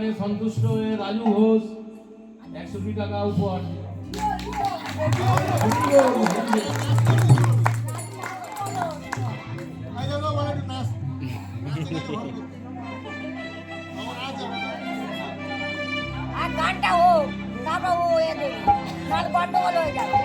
গানে সন্তুষ্ট হয়ে রাজু ঘোষ একশো কোটি টাকা উপহার। আর গানটা হোক, তারপর ও এ গন্ডগোল হয়ে যাবে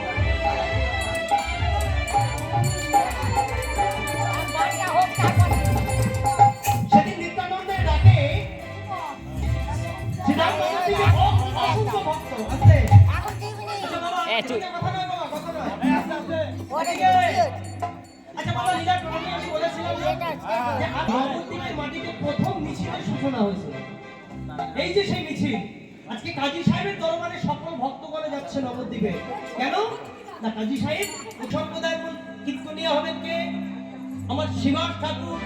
এই যে সেই মিছিল আজকে কাজী সাহেবের দরবারে সকল ভক্তগণে যাচ্ছে নবদ্বীপে কেন না কাজী সাহেব সম্প্রদায়ের কীর্তনীয় হবেন কে আমার শিবাস ঠাকুর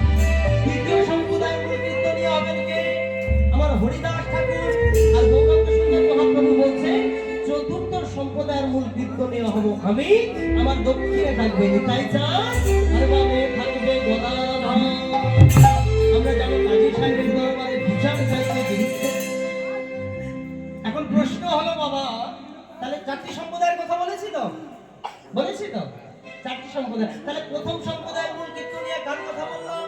তৃতীয় কীর্তনীয় আমি। আমার দক্ষিণে থাকবে তাই আর থাকবে গদাধর আমরা জানি কাজী সাহেবের দরবারে বিচার চাইতে এখন প্রশ্ন হলো বাবা তাহলে চারটি সম্প্রদায়ের কথা বলেছি তো? বলেছি তো? চারটি সম্প্রদায়। তাহলে প্রথম সম্প্রদায়ের মূল কীর্তনিয়া কার কথা বললাম।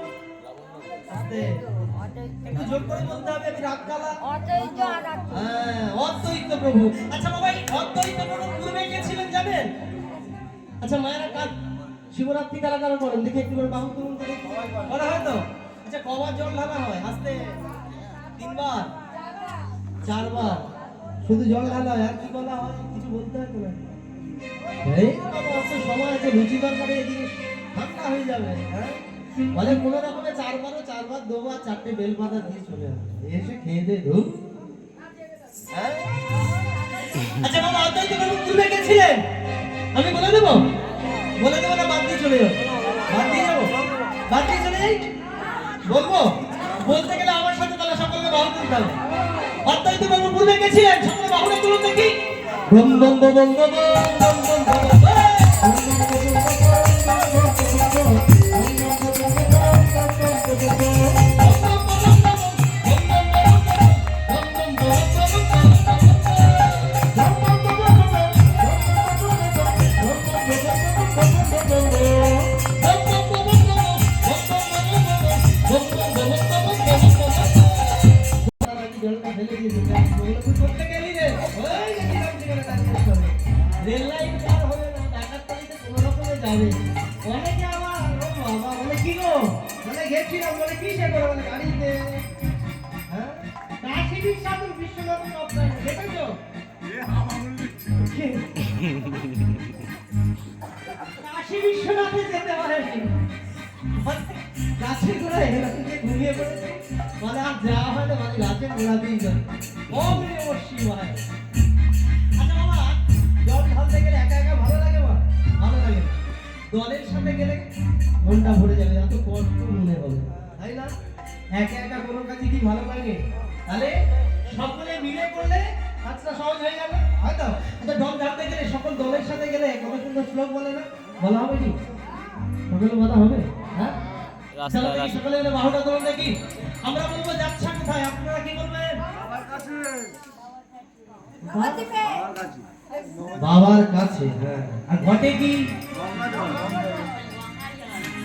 একটু জোর করে বলতে হবে আমি রাগ কালা। অদ্বৈত। হ্যাঁ অদ্বৈত প্রভু। আচ্ছা বাবা এই অদ্বৈত প্রভু পূর্বে জানেন আচ্ছা মায়েরা কাজ শিবরাত্রি কারা কারা করেন? দেখি একটু করে বাহু তুলুন দেখি। করা হয় তো? আচ্ছা কবার জল ঢালা হয়? আস্তে তিনবার? চারবার? শুধু জল ঢালা হয়? আর কি বলা হয়? কিছু বলতে হয় না ঠান্ডা হয়ে যাবে হ্যাঁ? বলে, কোনো রকমে চারবারও চারবার, দুবার চারটে বেলপাতা দিয়ে চলে এসে খেয়ে দে হ্যাঁ? আচ্ছা পূর্বে গেছিলেন আমি বলে দেবো? বলে দেবো না বাদ দিয়ে চলে যাব বাদ দিয়ে যাব? বাদ দিয়ে চলে যাই? বলব? বলতে গেলে আমার সাথে তাহলে সকলকে বাহু তুলতে হবে। অত্যন্ত বাবু পূর্বে গেছিলেন। সকলে বাহুরে তুলুন দেখি। বম বম বম বম বম বম বম বম রেল লাইন পার হবে না টাকার তালিতে কোনো রকমে যাবে। অনেকে আমার ও বাবা বলে কি গো? বলে গেছিলাম বলে কি সে করে বলে গাড়িতে? হ্যাঁ? কাশি বিশ্বনাথ বিশ্বনাথের দেখেছ? কাশী বিশ্বনাথে যেতে পারেনি গাছের গোড়ায় এরকম ঘুমিয়ে পড়েছে। মানে আর যাওয়া হয় না মানে গাছের গোড়াতেই যায় একা একা ভালো লাগে বা ভালো লাগে দলের সাথে গেলে মনটা ভরে যাবে এত কষ্ট মনে হবে। তাই না? একা একা কোনো কাজে কি ভালো লাগে? তাহলে সকলে মিলে করলে কাজটা সহজ হয়ে যাবে হয়তো? আচ্ছা দল ঢালতে গেলে সকল দলের সাথে গেলে কত সুন্দর শ্লোক বলে না? বলা হবে কি? সকলে বলা হবে? হ্যাঁ? সকলে বাহুটা তোলেন দেখি। আমরা বলব যাচ্ছা কোথায়? আপনারা কি বলবেন। বাবার কাছে হ্যাঁ আর ঘটে কি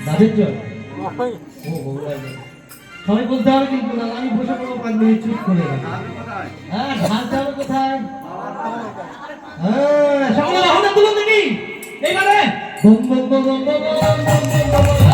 দাদের জন্য সবাই বলতে হবে কিন্তু না আমি বসে পড়ব পাঁচ মিনিট চুপ করে হ্যাঁ ঢাল চাল কোথায় হ্যাঁ সকলে হাতে তুলুন দেখি এইবারে বম বম বম বম বম বম বম